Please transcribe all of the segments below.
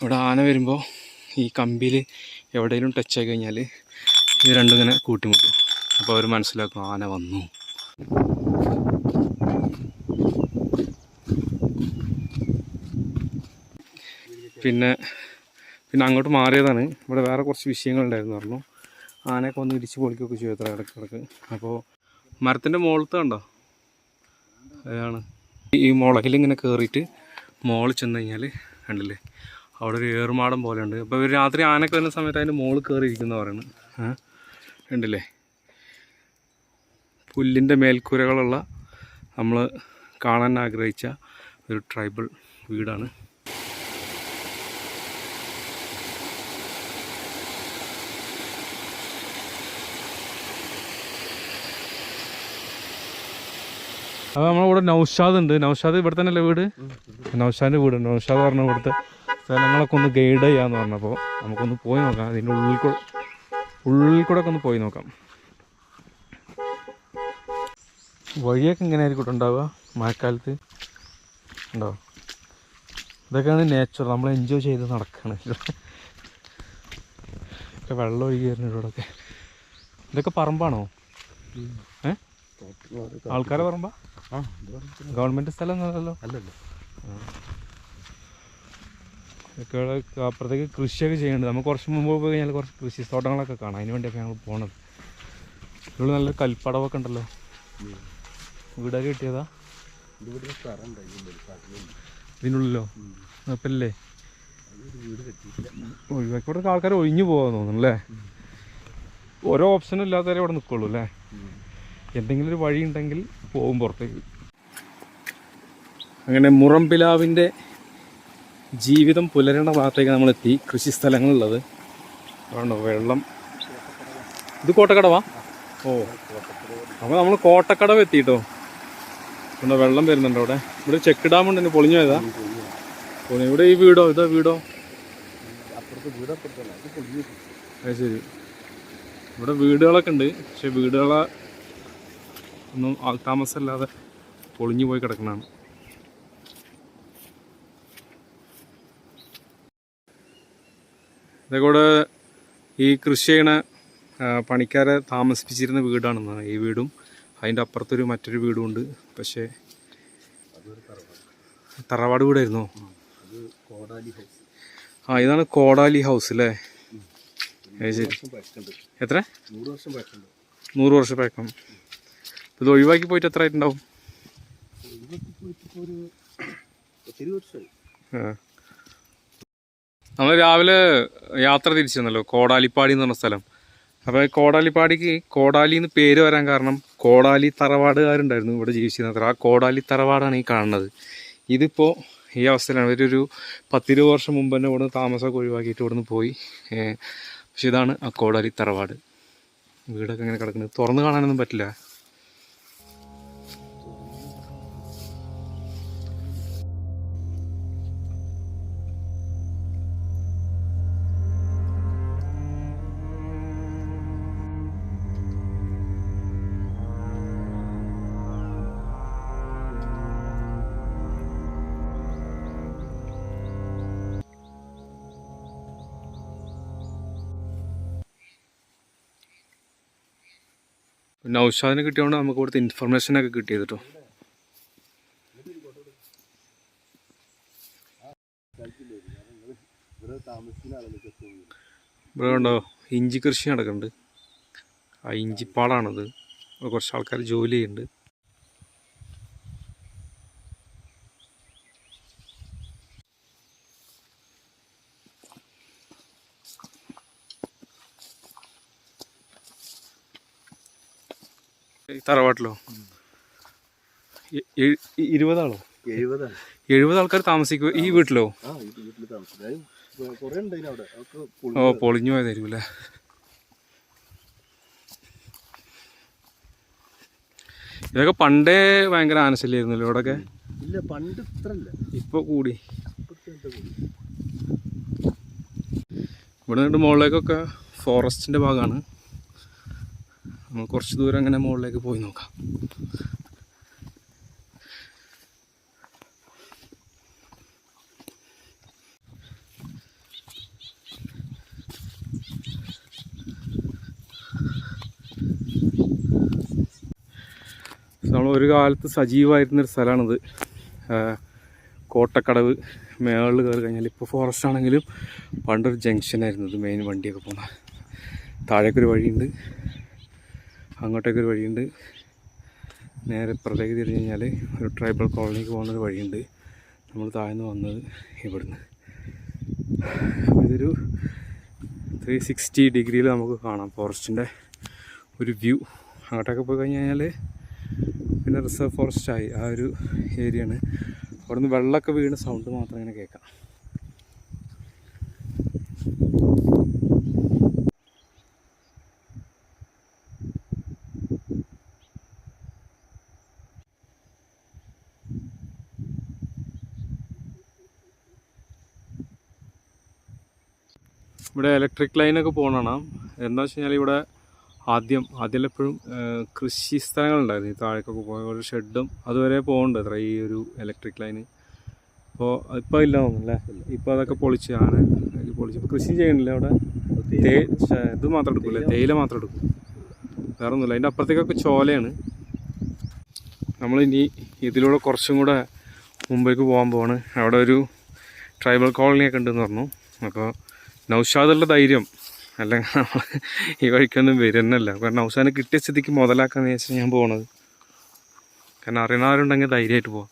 ഇവിടെ ആന വരുമ്പോൾ ഈ കമ്പിയിൽ എവിടെയെങ്കിലും ടച്ച് ആയി കഴിഞ്ഞാൽ ഇത് രണ്ടും ഇങ്ങനെ കൂട്ടിമുട്ടും. അപ്പോൾ അവർ മനസ്സിലാക്കും ആന വന്നു. പിന്നെ പിന്നെ അങ്ങോട്ട് മാറിയതാണ്. ഇവിടെ വേറെ കുറച്ച് വിഷയങ്ങളുണ്ടായിരുന്നു പറഞ്ഞു. ആനയൊക്കെ വന്ന് ഇടിച്ച് പൊളിക്കുകയൊക്കെ ചെയ്യും അത്ര ഇടയ്ക്ക് അപ്പോൾ മരത്തിന്റെ മുകളിലത്തെ കണ്ടോ? അതാണ്. ഈ മുളകിൽ ഇങ്ങനെ കയറിയിട്ട് മോളിൽ ചെന്ന് കഴിഞ്ഞാൽ കണ്ടില്ലേ? അവിടെ ഒരു ഏറുമാടം പോലെ ഉണ്ട് അപ്പോൾ ഇവർ രാത്രി ആനക്ക് വരുന്ന സമയത്ത് അതിന്റെ മുകളിൽ കയറിയിരിക്കുന്ന പറയുന്നത് ഏഹ് ഉണ്ടല്ലേ പുല്ലിന്റെ മേൽക്കൂരകളുള്ള നമ്മൾ കാണാൻ ആഗ്രഹിച്ച ഒരു ട്രൈബൽ വീടാണ്. അപ്പോൾ നമ്മളിവിടെ നൗഷാദ് ഉണ്ട്. നൗഷാദ് ഇവിടെ തന്നെയല്ലേ വീട്? നൗഷാദിന്റെ വീട് നൗഷാദ് പറഞ്ഞ ഇവിടുത്തെ സ്ഥലങ്ങളൊക്കെ ഒന്ന് ഗൈഡ് ചെയ്യാന്ന് പറഞ്ഞപ്പോൾ നമുക്കൊന്ന് പോയി നോക്കാം. അതിന്റെ ഉള്ളിൽ കൂടെ ഉള്ളിൽ കൂടെ ഒക്കെ ഒന്ന് പോയി നോക്കാം. വഴിയൊക്കെ ഇങ്ങനെ ആയിരിക്കും ഉണ്ടാവുക? മഴക്കാലത്ത്? ഉണ്ടോ? ഇതൊക്കെയാണ് നേച്ചർ നമ്മൾ എൻജോയ് ചെയ്ത് നടക്കുകയാണ് ഒക്കെ വെള്ളം ഒഴുകി വരുന്നുണ്ട് ഇവിടെയൊക്കെ ഇതൊക്കെ പറമ്പാണോ? ഏ? ആൾക്കാരെ പറമ്പാ? ഗവൺമെന്റ് സ്ഥലം ഒന്നുമല്ലല്ലോ അല്ലല്ലോ. ഇവിടെ അപ്പുറത്തേക്ക് കൃഷിയൊക്കെ ചെയ്യുന്നുണ്ട്. നമുക്ക് കുറച്ച് മുമ്പ് പോയി കഴിഞ്ഞാൽ കുറച്ച് കൃഷി തോട്ടങ്ങളൊക്കെ കാണാം. അതിന് വേണ്ടിയൊക്കെ ഞങ്ങൾ പോണത്. ഇവിടെ നല്ല കൽപ്പടവൊക്കെ ഉണ്ടല്ലോ. വീടൊക്കെ കിട്ടിയതാ? ഇതിനുള്ളിലോ? അപ്പല്ലേ വീട് കെട്ടിയിട്ടില്ല. ഒഴിവാക്കി ഇവിടെ ആൾക്കാർ ഒഴിഞ്ഞു പോകാൻ തോന്നുന്നു അല്ലേ ഓരോ ഓപ്ഷനും ഇല്ലാത്തവരെ ഇവിടെ നിൽക്കുള്ളൂ അല്ലേ? എന്തെങ്കിലും ഒരു വഴി ഉണ്ടെങ്കിൽ പോകും പുറത്തേക്ക്. അങ്ങനെ മുറംപിലാവിന്റെ ജീവിതം പുലരണ ഭാഗത്തേക്ക് നമ്മളെത്തി. കൃഷി സ്ഥലങ്ങളുള്ളത്. അതുകൊണ്ടോ വെള്ളം. ഇത് കോട്ടക്കടവാ? ഓ. അപ്പോൾ നമ്മൾ കോട്ടക്കടവ് എത്തിയിട്ടോ ഇവിടെ വെള്ളം വരുന്നുണ്ട് അവിടെ? ഇവിടെ ചെക്ക് ഡാം ഉണ്ട്. പൊളിഞ്ഞു പോയതാ. പൊളിഞ്ഞു. ഇവിടെ ഈ വീടോ? ഇതാ വീടോ? അത് ശരി. ഇവിടെ വീടുകളൊക്കെ ഉണ്ട്. പക്ഷെ വീടുകളെ ഒന്നും ആൾതാമസമില്ലാതെ പൊളിഞ്ഞു പോയി കിടക്കുന്നതാണ് ഇതൊക്കെ കൂടെ ഈ കൃഷി ചെയ്യണ ആ, പണിക്കാരെ താമസിപ്പിച്ചിരുന്ന വീടാണെന്നാണ് ഈ വീടും. അതിന്റെ അപ്പുറത്തൊരു മറ്റൊരു വീടും ഉണ്ട് പക്ഷേ തറവാട് വീടായിരുന്നു. ആ ഇതാണ് കോടാലി ഹൗസ് അല്ലേ? ശരി. എത്ര? നൂറ് വർഷം പഴക്കം. ഇത് ഒഴിവാക്കി പോയിട്ട് എത്ര ആയിട്ടുണ്ടാവും? ഇതൊക്കെ പോയിട്ട് ഒരു ഒത്തിരി വർഷമായി നമ്മൾ രാവിലെ യാത്ര തിരിച്ചു വന്നല്ലോ കോടാലിപ്പാടി എന്ന് പറഞ്ഞ സ്ഥലം. അപ്പോൾ കോടാലിപ്പാടിക്ക് കോടാലി എന്ന് പേര് വരാൻ കാരണം കോടാലി തറവാടുകാരുണ്ടായിരുന്നു ഇവിടെ ജീവിച്ചിരുന്നത്. ആ കോടാലി തറവാടാണ് ഈ കാണുന്നത്. ഇതിപ്പോൾ ഈ അവസ്ഥയിലാണ്. ഇവരൊരു പത്തിരുപത് വർഷം മുമ്പ് തന്നെ ഇവിടുന്ന് താമസമൊക്കെ ഒഴിവാക്കിയിട്ട് ഇവിടുന്ന് പോയി. പക്ഷെ ഇതാണ് ആ കോടാലി തറവാട്. വീടൊക്കെ ഇങ്ങനെ കിടക്കുന്നത്. തുറന്ന് കാണാനൊന്നും പറ്റില്ല. നൗഷാദിനെ കിട്ടിയതുകൊണ്ട് നമുക്ക് ഇവിടുത്തെ ഇൻഫർമേഷനൊക്കെ കിട്ടിയത് കേട്ടോ ഇവിടെ കണ്ടോ ഇഞ്ചി കൃഷി നടക്കുന്നുണ്ട്. ആ ഇഞ്ചിപ്പാടാണത്. കുറച്ച് ആൾക്കാർ ജോലി ചെയ്യുന്നുണ്ട്. തറവാട്ടിലോ ഇരുപതാളോ എഴുപതാണ്. എഴുപത് ആൾക്കാർ താമസിക്കുക ഈ വീട്ടിലോ? ഓ പൊളിഞ്ഞു പോയതായിരിക്കും. അല്ലേ? ഇതൊക്കെ പണ്ടേ ഭയങ്കര ആനശല്യായിരുന്നല്ലോ ഇവിടെയൊക്കെ ഇല്ല പണ്ട് എന്താ കൂടി? ഇവിടെ നിന്നിട്ട് മുകളിലേക്കൊക്കെ ഫോറസ്റ്റിന്റെ ഭാഗമാണ് നമ്മൾ കുറച്ച് ദൂരം അങ്ങനെ മുകളിലേക്ക് പോയി നോക്കാം. നമ്മൾ ഒരു കാലത്ത് സജീവമായിരുന്നൊരു സ്ഥലമാണിത്. കോട്ടക്കടവ് മേളിൽ കയറി കഴിഞ്ഞാൽ ഇപ്പോൾ ഫോറസ്റ്റ് ആണെങ്കിലും പണ്ടൊരു ജംഗ്ഷനായിരുന്നു ഇത് മെയിൻ വണ്ടിയൊക്കെ പോകുന്ന. താഴേക്കൊരു വഴിയുണ്ട്. അങ്ങോട്ടേക്കൊരു വഴിയുണ്ട്. നേരെ ഇപ്പുറത്തേക്ക് തിരിഞ്ഞ് കഴിഞ്ഞാൽ ഒരു ട്രൈബൽ കോളനിക്ക് പോകുന്ന ഒരു വഴിയുണ്ട്. നമ്മൾ താഴ്ന്നു വന്നത് ഇവിടുന്ന്. ഇതൊരു ത്രീ സിക്സ്റ്റി ഡിഗ്രിയിൽ നമുക്ക് കാണാം. ഫോറസ്റ്റിന്റെ ഒരു വ്യൂ. അങ്ങോട്ടൊക്കെ പോയി കഴിഞ്ഞ് കഴിഞ്ഞാൽ പിന്നെ റിസർവ് ഫോറസ്റ്റ് ആയി. ആ ഒരു ഏരിയയാണ് അവിടുന്ന് വെള്ളമൊക്കെ വീണ് സൗണ്ട് മാത്രം ഇങ്ങനെ കേൾക്കാം. ഇവിടെ ഇലക്ട്രിക് ലൈനൊക്കെ പോകണം എന്താ വെച്ച് കഴിഞ്ഞാൽ ഇവിടെ ആദ്യം ആദ്യം എപ്പോഴും കൃഷി സ്ഥലങ്ങളുണ്ടായിരുന്നു. ഈ താഴേക്കൊക്കെ പോയ ഒരു ഷെഡും അതുവരെ പോകണ്ട അത്ര ഈ ഒരു ഇലക്ട്രിക് ലൈൻ അപ്പോൾ ഇപ്പോൾ ഇല്ല തോന്നുന്നല്ലേ ഇപ്പോൾ അതൊക്കെ പൊളിച്ച് ഇത് പൊളിച്ച്. ഇപ്പോൾ കൃഷി ചെയ്യണില്ല അവിടെ? തേ ഇത് മാത്രം എടുക്കില്ല തേയില മാത്രം എടുക്കും. വേറെ ഒന്നുമില്ല അതിന്റെ അപ്പുറത്തേക്കൊക്കെ ചോലയാണ്. നമ്മളിനി ഇതിലൂടെ കുറച്ചും കൂടെ മുമ്പേക്ക് പോകാൻ പോവാണ്. അവിടെ ഒരു ട്രൈബൽ കോളനിയൊക്കെ ഉണ്ടെന്ന് പറഞ്ഞു. അപ്പോൾ നൗഷാദുള്ള ധൈര്യം. അല്ലെങ്കിൽ നമ്മൾ ഈ വഴിക്കൊന്നും വരുന്നല്ല. കാരണം നൗഷാദിനെ കിട്ടിയ സ്ഥിതിക്ക് മുതലാക്കാന്ന് വെച്ചാൽ ഞാൻ പോണത്. കാരണം അറിയണവരുണ്ടെങ്കിൽ ധൈര്യമായിട്ട് പോവാം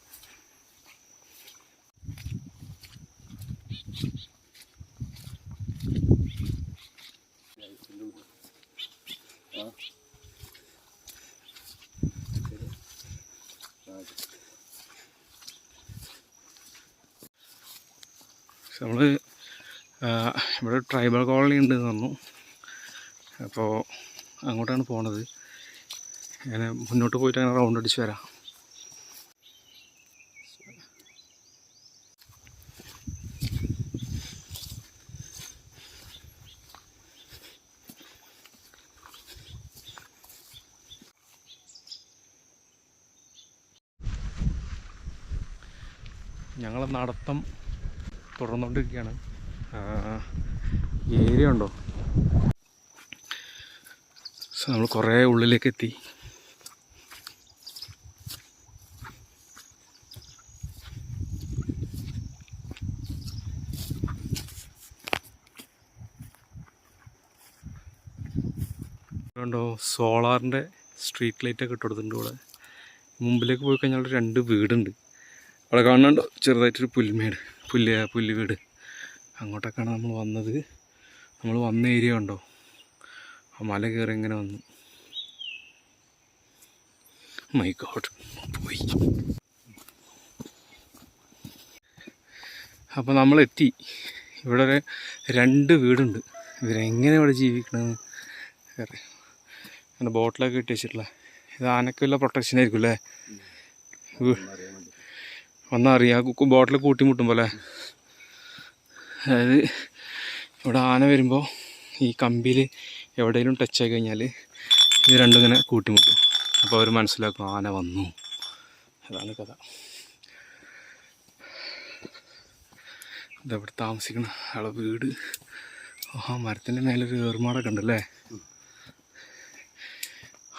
നമ്മൾ ഇവിടെ ട്രൈബൽ കോളനി ഉണ്ട് പറഞ്ഞു അപ്പോൾ അങ്ങോട്ടാണ് പോണത്. ഞാൻ മുന്നോട്ട് പോയിട്ട് അങ്ങനെ റൗണ്ട് അടിച്ച് വരാം. ഞങ്ങളെ നടത്തം തുടർന്നുകൊണ്ടിരിക്കുകയാണ്. ഏരിയ ഉണ്ടോ? സോ നമ്മൾ കുറേ ഉള്ളിലേക്ക് എത്തി കണ്ടോ സോളാറിന്റെ സ്ട്രീറ്റ് ലൈറ്റൊക്കെ ഇട്ട് കൊടുത്തിട്ടുണ്ട് ഇവിടെ. മുമ്പിലേക്ക് പോയി കഴിഞ്ഞാൽ രണ്ട് വീടുണ്ട്. അവിടെ കാണുന്നുണ്ടോ? ചെറുതായിട്ടൊരു പുൽമേട് പുല്ല് പുല്ല് വീട്. അങ്ങോട്ടൊക്കെയാണ് നമ്മൾ വന്നത്. നമ്മൾ വന്ന ഏരിയ ഉണ്ടോ ആ മല കയറി ഇങ്ങനെ വന്നു. മൈ ഗോഡ് പോയി. അപ്പോൾ നമ്മൾ എത്തി. ഇവിടെ ഒരു രണ്ട് വീടുണ്ട്. ഇവരെങ്ങനെ ഇവിടെ ജീവിക്കണമെന്ന് അങ്ങനെ ബോട്ടിലൊക്കെ ഇട്ട് വെച്ചിട്ടുള്ള. ഇത് ആനക്കുള്ള പ്രൊട്ടക്ഷൻ ആയിരിക്കും അല്ലേ? ഒന്നറിയാം ബോട്ടിൽ കൂട്ടിമുട്ടും പോലെ. അതായത് ഇവിടെ ആന വരുമ്പോൾ ഈ കമ്പിയിൽ എവിടെയെങ്കിലും ടച്ച് ആയി കഴിഞ്ഞാൽ ഇത് രണ്ടും ഇങ്ങനെ കൂട്ടിമുട്ടും. അപ്പോൾ അവർ മനസ്സിലാക്കും ആന വന്നു. അതാണ് കഥ. ഇതവിടെ താമസിക്കണം ആളെ വീട്. ആ മരത്തിന്റെ മേലൊരു ഏർമാടൊക്കെ ഉണ്ടല്ലേ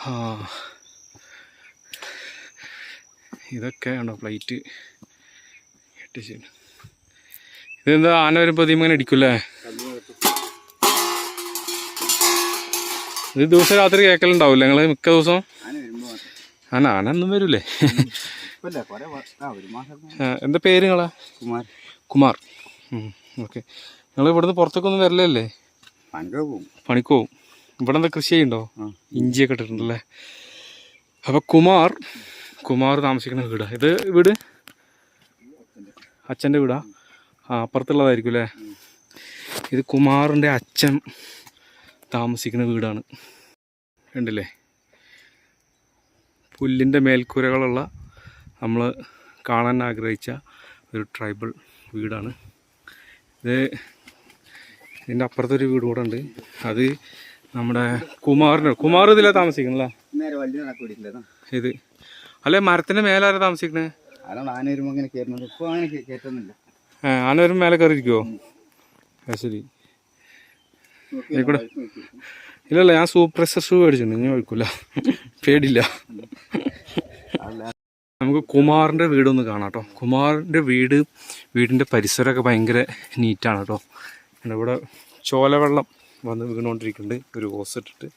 ആ. ഇതൊക്കെ ഉണ്ടോ പ്ലേറ്റ് കെട്ടിച്ച് ഇതെന്താ ആന വരുമ്പോൾ ഇങ്ങനെ ഇടിക്കൂല്ലേ? ഇത് ദിവസം രാത്രി കേൾക്കലുണ്ടാവില്ല നിങ്ങൾ മിക്ക ദിവസം ആന ആന ഒന്നും വരൂലേ? എന്താ പേര് നിങ്ങളാ? കുമാർ. കുമാർ ഓക്കെ. നിങ്ങൾ ഇവിടുന്ന് പുറത്തേക്കൊന്നും വരലല്ലേ? പണിക്ക് പോകും പണിക്ക് പോവും. ഇവിടെ എന്താ കൃഷി ചെയ്യുന്നുണ്ടോ? ഇഞ്ചിയൊക്കെ ഇട്ടിട്ടുണ്ടല്ലേ? അപ്പോൾ കുമാർ കുമാർ താമസിക്കുന്ന വീടാ. ഇത് വീട്? അച്ഛന്റെ വീടാ? ആ അപ്പുറത്തുള്ളതായിരിക്കും അല്ലേ ഇത് കുമാറിന്റെ അച്ഛൻ താമസിക്കുന്ന വീടാണ്. കണ്ടില്ലേ? പുല്ലിന്റെ മേൽക്കൂരകളുള്ള നമ്മൾ കാണാൻ ആഗ്രഹിച്ച ഒരു ട്രൈബൽ വീടാണ്. ഇത് ഇതിന്റെ അപ്പുറത്തൊരു വീട് കൂടെ ഉണ്ട്. അത് നമ്മുടെ കുമാറിന്റെ കുമാർ ഇതിലാണ് താമസിക്കണല്ലേ ഇത്. അല്ലെ മരത്തിന്റെ മേലാരാ താമസിക്കണേ? ആന വരുമ്പോ അങ്ങനെ കയറുന്നത്. ഇപ്പൊ അങ്ങനെ കേ- കയറ്റുന്നില്ല ആ ആന വരുമ്പോൾ മേലെ ആ ശരി. ഇല്ലല്ല ഞാൻ സൂപ്പർ ഷൂ മേടിച്ചിട്ടുണ്ട്. ഇനി ഒഴിക്കില്ല പേടില്ല നമുക്ക് കുമാറിന്റെ വീടൊന്ന് കാണാം കേട്ടോ കുമാറിന്റെ വീട് വീടിന്റെ പരിസരമൊക്കെ ഭയങ്കര നീറ്റാണ് കേട്ടോ. ഇവിടെ ചോലവെള്ളം വന്ന് വീണുകൊണ്ടിരിക്കുന്നുണ്ട് ഒരു ഹോസ് ഇട്ടിട്ട്.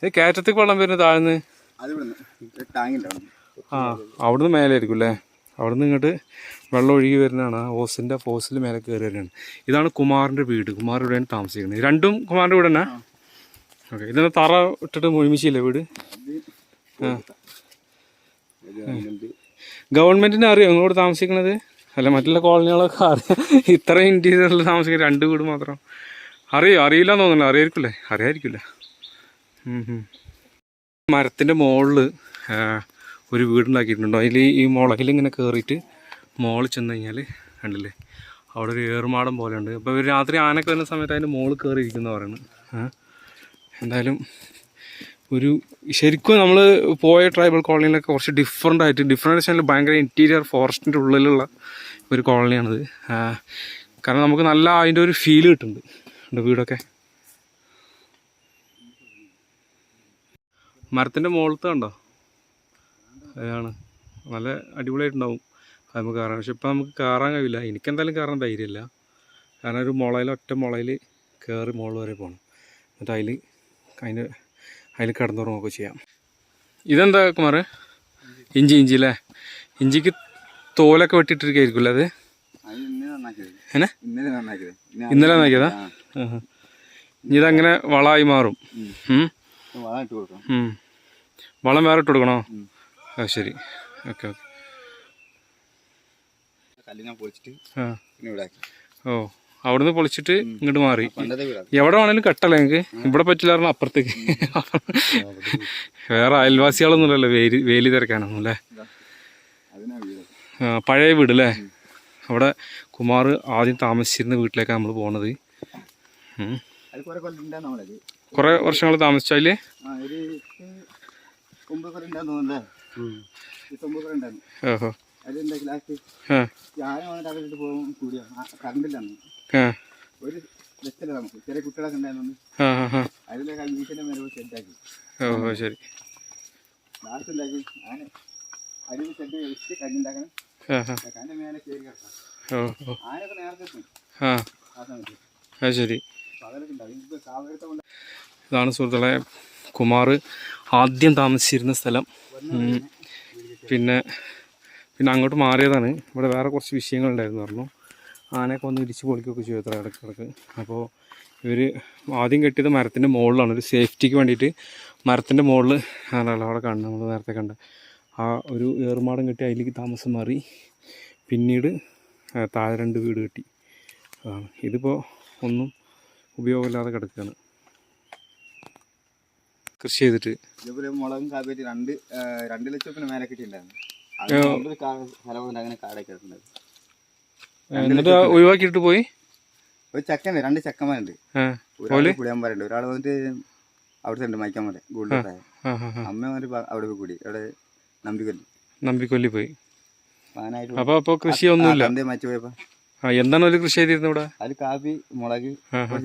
ഇത് കയറ്റത്തേക്ക് വെള്ളം വരുന്ന താഴ്ന്ന്? ആ അവിടുന്ന് മേലെ ആയിരിക്കും അല്ലേ? അവിടുന്ന് ഇങ്ങോട്ട് വെള്ളം ഒഴുകി വരുന്നതാണ്. ആ ഓസിന്റെ ഫോസിൽ മേലെ കയറി വരുന്നത് ഇതാണ് കുമാറിന്റെ വീട്. കുമാർ ഇവിടെയാണ് താമസിക്കുന്നത്. രണ്ടും കുമാറിന്റെ വീട് തന്നെ? ഓക്കെ. ഇതെന്താ തറ ഇട്ടിട്ട് മുഴുമിച്ചില്ലേ വീട്? ഗവൺമെന്റിന് അറിയോ നിങ്ങളോട് താമസിക്കുന്നത്? അല്ല മറ്റുള്ള കോളനികളൊക്കെ അറിയാം. ഇത്ര ഇന്റീരിയറിൽ താമസിക്കുന്ന രണ്ട് വീട് മാത്രം. അറിയോ? അറിയില്ല തോന്നുന്നില്ല അറിയായിരിക്കില്ലേ? അറിയായിരിക്കില്ല. മരത്തിന്റെ മുകളിൽ ഒരു വീടുണ്ടാക്കിയിട്ടുണ്ടോ? അതിൽ ഈ മുളകിൽ ഇങ്ങനെ കയറിയിട്ട് മുകളിൽ ചെന്ന് കഴിഞ്ഞാൽ കണ്ടില്ലേ? അവിടെ ഒരു ഏറുമാടം പോലെ ഉണ്ട് അപ്പോൾ ഇവർ രാത്രി ആനൊക്കെ വരുന്ന സമയത്ത് അതിന്റെ മോൾ കയറിയിരിക്കുന്ന പറയുന്നത് എന്തായാലും ഒരു ശരിക്കും നമ്മൾ പോയ ട്രൈബൽ കോളനിയിലൊക്കെ കുറച്ച് ഡിഫറെന്റ് ആയിട്ട് ഡിഫറെന്റ് വെച്ചാൽ ഭയങ്കര ഇന്റീരിയർ ഫോറസ്റ്റിന്റെ ഉള്ളിലുള്ള ഒരു കോളനിയാണിത്. കാരണം നമുക്ക് നല്ല അതിന്റെ ഒരു ഫീൽ കിട്ടുന്നുണ്ട്. വീടൊക്കെ? മരത്തിന്റെ മുകളിലത്തെ കണ്ടോ? അതാണ്. നല്ല അടിപൊളിയായിട്ടുണ്ടാവും. അത് നമുക്ക് കയറാം പക്ഷെ ഇപ്പം നമുക്ക് കയറാൻ കഴിയില്ല. എനിക്കെന്തായാലും കയറാൻ ധൈര്യമില്ല. കാരണം ഒരു മുളയിൽ ഒറ്റ മുളയിൽ കയറി മുകളിൽ വരെ പോകണം എന്നിട്ട് അതിൽ അതിന് അതിൽ കിടന്നുറങ്ങുകയൊക്കെ ചെയ്യാം. ഇതെന്താ കുമാർ ഇഞ്ചി ഇഞ്ചി അല്ലേ? ഇഞ്ചിക്ക് തോലൊക്കെ വെട്ടിയിട്ടിരിക്കുകയായിരിക്കും അത്? അത് ഇന്നലെ നന്നാക്കിയതാ. ഏനെ ഇന്നലെ നന്നാക്കിയത്. ഇന്നലെ നോക്കിയതാ ഇനി ഇതങ്ങനെ വളമായി മാറും. വളം വേറെ ഇട്ട് കൊടുക്കണോ? ആ ശരി. Okay okay. കല്ല് ഞാൻ പൊളിച്ചിട്ട് പിന്നെ ഇവിടെ ആക്കി ഓ അവിടുന്ന് പൊളിച്ചിട്ട് ഇങ്ങോട്ട് മാറി. എവിടെ വേണേലും കട്ടല്ലേ നിങ്ങൾക്ക് ഇവിടെ പറ്റില്ലായിരുന്നു പറഞ്ഞാൽ അപ്പുറത്തേക്ക്. വേറെ അയൽവാസികളൊന്നുമില്ലല്ലോ വേലി വേലി തിരക്കാനൊന്നും അല്ലേ? പഴയ വീട് അല്ലേ? അവിടെ കുമാർ ആദ്യം താമസിച്ചിരുന്ന വീട്ടിലേക്കാണ് നമ്മൾ പോണത്. കുറെ വർഷങ്ങൾ താമസിച്ചാൽ ഓഹോ. ഒരു നമുക്ക്. ചെറിയ കുട്ടികളൊക്കെ ഉണ്ടായിരുന്നു അതിലൊക്കെ മേലെ ഓഹോ ശരി. ലാസ്റ്റ് ഉണ്ടാക്കി. അരിവ് വെച്ച് കഞ്ഞുണ്ടാക്കണം മേലെ കയറി കിടക്കാം. ആനൊക്കെ നേരത്തെ ഇതാണ് സുഹൃത്തുക്കളെ കുമാർ ആദ്യം താമസിച്ചിരുന്ന സ്ഥലം. പിന്നെ പിന്നെ അങ്ങോട്ട് മാറിയതാണ്. ഇവിടെ വേറെ കുറച്ച് വിഷയങ്ങളുണ്ടായിരുന്നു പറഞ്ഞു. ആനയൊക്കെ ഒന്ന് ഇടിച്ച് പൊളിക്കുകയൊക്കെ ചെയ്തു അത്ര ഇടയ്ക്കിടയ്ക്ക് അപ്പോൾ ഇവർ ആദ്യം കെട്ടിയത് മരത്തിന്റെ മുകളിലാണ്. ഒരു സേഫ്റ്റിക്ക് വേണ്ടിയിട്ട് മരത്തിന്റെ മുകളിൽ ആണല്ലോ അവിടെ കണ്ട് നമ്മൾ നേരത്തെ കണ്ട്. ആ ഒരു ഏറുമാടം കെട്ടി അതിലേക്ക് താമസം മാറി. പിന്നീട് താഴെ രണ്ട് വീട് കെട്ടി. അതാണ് ഇതിപ്പോൾ ഒന്നും ഉപയോഗമില്ലാതെ കിടക്കുകയാണ്. കൃഷി ചെയ്തിട്ട് മുളകും കാപ്പേറ്റ് രണ്ട് രണ്ട് ലക്ഷം പിന്നെ മേലെ കിട്ടിയിട്ടുണ്ടായിരുന്നു. അങ്ങനെ കാടൊക്കെ എന്നിട്ട് ഒഴിവാക്കിയിട്ട് പോയി? ഒരു ചക്കണ്ട് രണ്ട് ചക്കന്മാരുണ്ട്. ആ ഒരാൾ പുളിയന്മാരുണ്ട് ഒരാൾ വന്നിട്ട് അവിടുത്തെ ഉണ്ട് മൈക്കന്മാരെ ഗോൾഡ് അമ്മ വന്നിട്ട് അവിടെ പോയി കൂടി അവിടെ നമ്പിക്കൊല്ലി. നമ്പിക്കൊല്ലി പോയി. അപ്പൊ അപ്പൊ കൃഷി കൃഷിയൊന്നുമില്ല? എന്താണ് ഒരു കൃഷി ചെയ്തിരുന്നത് ഇവിടെ? അതിൽ കാപ്പി മുളക്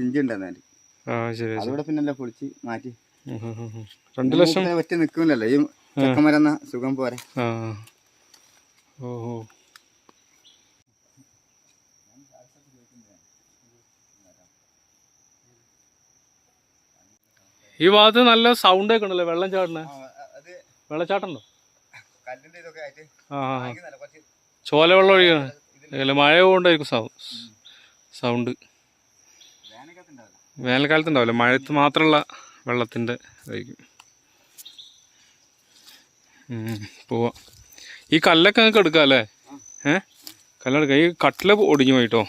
ഇഞ്ചി ഉണ്ടായിരുന്നു അതിവിടെ പിന്നെ പൊളിച്ച് മാറ്റി. രണ്ട് ലക്ഷം? പറ്റി നിൽക്കുന്നില്ലല്ലോ ഈ ചക്കന്മാരെന്ന സുഖം പോരെ. ആ ഓ ഓ ഈ ഭാഗത്ത് നല്ല സൗണ്ട് ഒക്കെ ഉണ്ടല്ലോ? വെള്ളം ചാടണ വെള്ളച്ചാട്ടുണ്ടോ. ചോല വെള്ളം ഒഴിയാണ് അല്ല മഴ കൊണ്ടായിരിക്കും സൗണ്ട് വേനൽക്കാലത്ത് ഉണ്ടാവില്ല മഴയത്ത് മാത്രമുള്ള വെള്ളത്തിന്റെ ഇതായിരിക്കും. പോവാം. ഈ കല്ലൊക്കെ നിങ്ങൾക്ക് എടുക്കാം അല്ലേ? ഏ? കല്ലെടുക്കാം. ഈ കട്ടില ഒടിഞ്ഞു പോയിട്ടോ?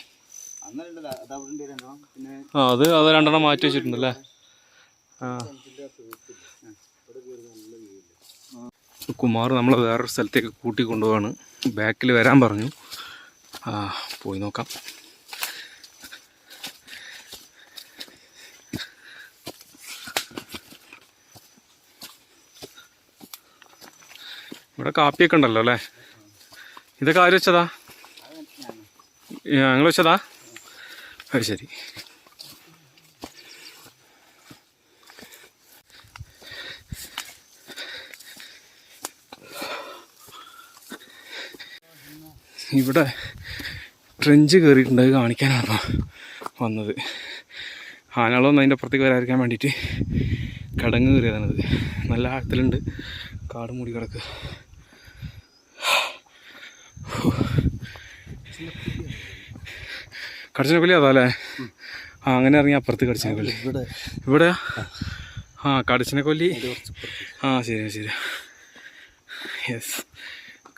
ആ അത് അത് രണ്ടെണ്ണം മാറ്റി വെച്ചിട്ടുണ്ടല്ലേ ആ. കുമാർ നമ്മളെ വേറൊരു സ്ഥലത്തേക്ക് കൂട്ടി കൊണ്ടുപോവാണ് ബാക്കിൽ വരാൻ പറഞ്ഞു. ആ പോയി നോക്കാം. ഇവിടെ കാപ്പിയൊക്കെ ഉണ്ടല്ലോ അല്ലേ? ഇതൊക്കെ ആര് വെച്ചതാ? ഞങ്ങൾ വെച്ചതാ? അത് ശരി. ഇവിടെ ട്രെഞ്ച് കയറിയിട്ടുണ്ട് അത് കാണിക്കാനാണ് വന്നത്. ആനകളൊന്നും അതിന്റെ അപ്പുറത്തേക്ക് വരാതിരിക്കാൻ വേണ്ടിയിട്ട് കടങ്ങ് കയറിയതാണത്. നല്ല ആഴത്തിലുണ്ട്. കാട് മൂടി കിടക്കുക കടിച്ചനക്കൊല്ലി അതാ അല്ലേ? ആ അങ്ങനെ ഇറങ്ങി അപ്പുറത്ത് കടിച്ചനക്കൊല്ലി ഇവിടെ. ഇവിടെ ആ കടിച്ചനക്കൊല്ലി ആ ശരി ശരി. യെസ്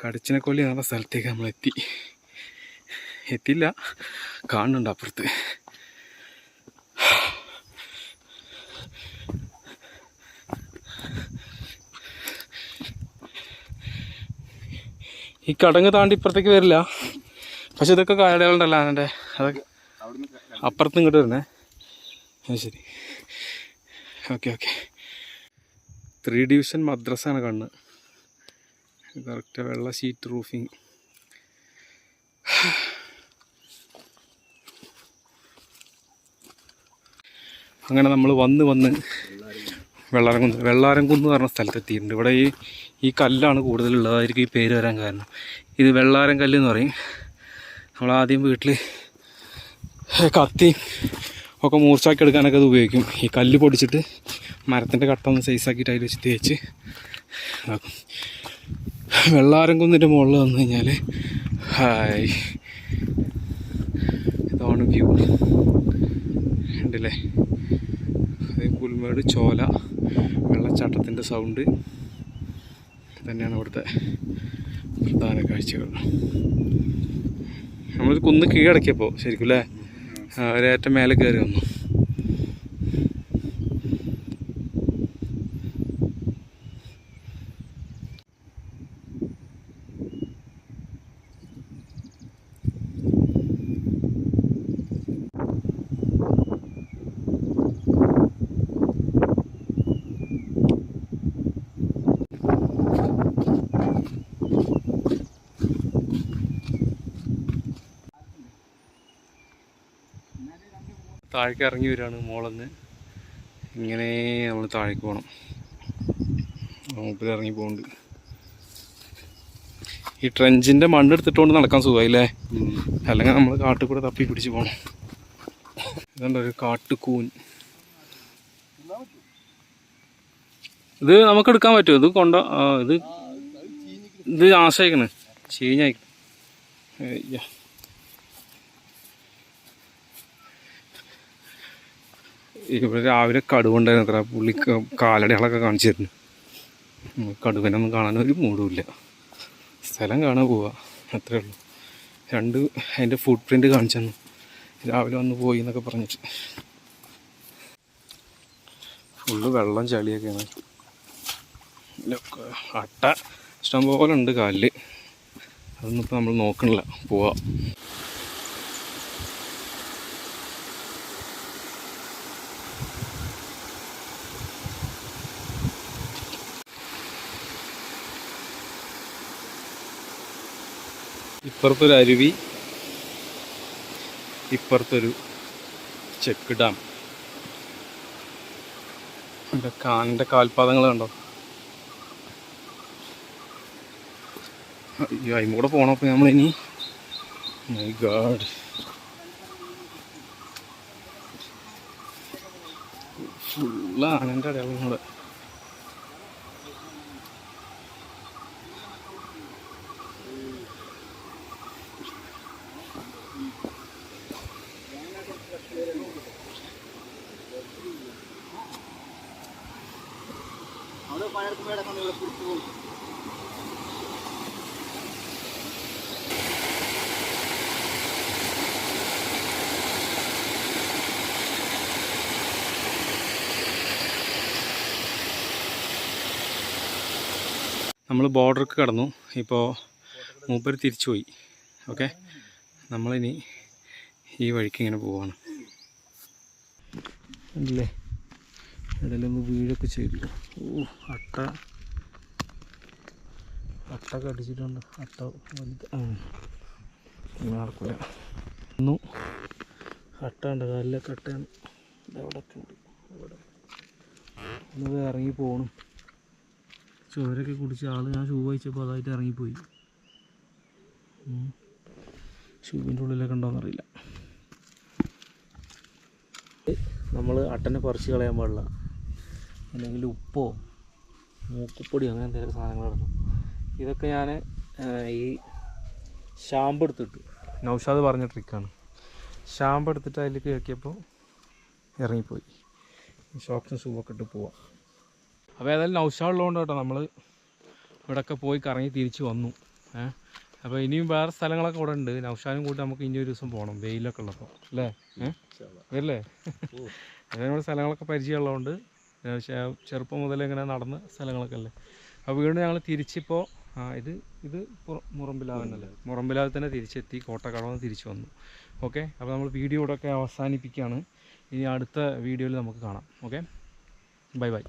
കടിച്ചനക്കൊല്ലി എന്നുള്ള സ്ഥലത്തേക്ക് നമ്മൾ എത്തി. എത്തില്ല കാണുന്നുണ്ട് അപ്പുറത്ത്. ഈ കടങ്ങ് താണ്ടി ഇപ്പുറത്തേക്ക് വരില്ല. പക്ഷെ ഇതൊക്കെ കായലുകളുണ്ടല്ലോ ആനന്റെ അതൊക്കെ അപ്പുറത്തും ഇങ്ങോട്ട് വരുന്നേ. അത് ശരി. Okay okay. ത്രീ ഡിവിഷൻ മദ്രസാണ് കണ്ണ്. കറക്റ്റ് വെള്ള ഷീറ്റ് റൂഫിങ് അങ്ങനെ നമ്മൾ വന്ന് വന്ന് വെള്ളാരംകുന്ന് വെള്ളാരംകുന്ന് പറഞ്ഞ സ്ഥലത്തെത്തിയിട്ടുണ്ട്. ഇവിടെ ഈ ഈ കല്ലാണ് കൂടുതലുള്ളതായിരിക്കും ഈ പേര് വരാൻ കാരണം. ഇത് വെള്ളാരം കല്ല് എന്ന് പറയും. നമ്മൾ ആദ്യം വീട്ടിൽ കത്തി ഒക്കെ മൂർച്ചാക്കി എടുക്കാനൊക്കെ അത് ഉപയോഗിക്കും. ഈ കല്ല് പൊടിച്ചിട്ട് മരത്തിന്റെ കട്ട ഒന്ന് സൈസാക്കിയിട്ട് അതിൽ വെച്ച് തേച്ച് ഇതാക്കും. വെള്ളാരം കുന്നിന്റെ മുകളിൽ വന്നു കഴിഞ്ഞാൽ ഹായ്. ഇതാണ് വ്യൂ ഉണ്ടല്ലേ അത് പുൽമേട് ചോല വെള്ളച്ചാട്ടത്തിന്റെ സൗണ്ട് തന്നെയാണ് ഇവിടുത്തെ പ്രധാന കാഴ്ചകൾ. നമ്മളൊരു കുന്ന് കീഴടക്കിയപ്പോൾ ശരിക്കും അല്ലേ ഒരേറ്റം മേലെ കയറി വന്നു. താഴേക്ക് ഇറങ്ങി വരികയാണ് മോളെന്ന്. ഇങ്ങനെ നമ്മൾ താഴേക്ക് പോകണം മൂപ്പിൽ ഇറങ്ങി പോകുന്നുണ്ട് ഈ ട്രെഞ്ചിന്റെ മണ്ണ് എടുത്തിട്ടുകൊണ്ട് നടക്കാൻ സുഖമായില്ലേ? അല്ലെങ്കിൽ നമ്മൾ കാട്ടിൽ കൂടെ തപ്പി പിടിച്ച് പോകണം ഇതുണ്ട് ഒരു കാട്ടുകൂൻ. ഇത് നമുക്ക് എടുക്കാൻ പറ്റുമോ? ഇത് കൊണ്ട ഇത് ഇത് ആശയിക്കണേ അയ്യോ ഇവിടെ രാവിലെ കടുവുണ്ടായിരുന്നു അത്ര പുള്ളി കാലടികളൊക്കെ കാണിച്ചു തരുന്നു കടുവിനൊന്നും കാണാൻ ഒരു മൂടുമില്ല സ്ഥലം കാണാൻ പോവാ അത്രേ ഉള്ളൂ. രണ്ട് അതിന്റെ ഫുട് പ്രിന്റ് കാണിച്ചു തന്നു രാവിലെ വന്ന് പോയി എന്നൊക്കെ പറഞ്ഞിട്ട്. ഫുള്ള് വെള്ളം ചളിയൊക്കെയാണ്. അട്ട ഇഷ്ടംപോലെ ഉണ്ട് കാലിൽ അതൊന്നും ഇപ്പോൾ നമ്മൾ നോക്കണില്ല. പോവാം. ഇപ്പുറത്തൊരു അരുവി ഇപ്പുറത്തൊരു ചെക്ക് ഡാം. എന്റെ കാലിന്റെ കാൽപാദങ്ങൾ കണ്ടോ? അയ്യോ അതിന്റെ കൂടെ പോകണം അപ്പോൾ നമ്മളിനി. മൈ ഗാഡ് ഫുള്ള് ആനന്റെ അടയാളം പിടിച്ചു പോകും. നമ്മൾ ബോർഡർക്ക് കടന്നു. ഇപ്പോൾ മൂപ്പർ തിരിച്ചു പോയി ഓക്കെ? നമ്മളിനി ഈ വഴിക്ക് ഇങ്ങനെ പോവാണ്. അല്ലേ ഇടയിലൊന്ന് വീഴൊക്കെ ചെയ്തു. ഓ അട്ട. അട്ട കടിച്ചിട്ടുണ്ട്. അട്ട വലുത്. നടക്കൂല. നടക്കില്ല ഒന്നും അട്ട ഉണ്ട്. കാലിലൊക്കെ അട്ടയാണ് ഇതവിടെ ഉണ്ട്. ഇവിടെ. ഒന്ന് ഇറങ്ങി പോകണം ചോരൊക്കെ കുടിച്ച് ആൾ ഞാൻ ഷൂ വായിച്ചപ്പോൾ അതായിട്ട് ഇറങ്ങിപ്പോയി. ഷൂവിന്റെ ഉള്ളിലൊക്കെ ഉണ്ടോയെന്നറിയില്ല നമ്മൾ അട്ടനെ പറിച്ച് കളയാൻ പാടില്ല. അല്ലെങ്കിൽ ഉപ്പോ മൂക്കുപ്പൊടി അങ്ങനെ എന്തെങ്കിലും സാധനങ്ങൾ ഇടണം. ഇതൊക്കെ ഞാൻ ഈ ഷാമ്പ് എടുത്തിട്ട്. നൗഷാദ് പറഞ്ഞ ട്രിക്കാണ്. ഷാമ്പ് എടുത്തിട്ട് അതിലേക്ക് ഇറക്കിയപ്പോൾ ഇറങ്ങിപ്പോയി. ഷോക്സും ഷൂവൊക്കെ ഇട്ട് പോവാം. അപ്പോൾ ഏതായാലും നൗഷാദ് ഉള്ളതുകൊണ്ട് കേട്ടോ നമ്മൾ ഇവിടെയൊക്കെ പോയി കറങ്ങി തിരിച്ച് വന്നു. ഏഹ് അപ്പോൾ ഇനിയും വേറെ സ്ഥലങ്ങളൊക്കെ ഇവിടെ ഉണ്ട്. നൗഷാനും കൂട്ടി നമുക്ക് ഇനി ഒരു ദിവസം പോകണം വെയിലൊക്കെ ഉള്ളപ്പോൾ അല്ലേ? ഏഹ് വരില്ലേ? നമ്മുടെ സ്ഥലങ്ങളൊക്കെ പരിചയമുള്ളതുകൊണ്ട് ഏകദേശം ചെറുപ്പം മുതലേ ഇങ്ങനെ നടന്ന സ്ഥലങ്ങളൊക്കെ അല്ലേ അപ്പോൾ വീണ്ടും ഞങ്ങൾ തിരിച്ചിപ്പോൾ ഇത് ഇത് മുറമ്പിലാവനല്ലേ മുറമ്പിലാവ് തന്നെ തിരിച്ചെത്തി കോട്ടക്കടവ് തിരിച്ചു വന്നു. ഓക്കെ? അപ്പോൾ നമ്മൾ വീഡിയോ ഇവിടെയൊക്കെ അവസാനിപ്പിക്കുകയാണ്. ഇനി അടുത്ത വീഡിയോയിൽ നമുക്ക് കാണാം. ഓക്കെ? Bye bye.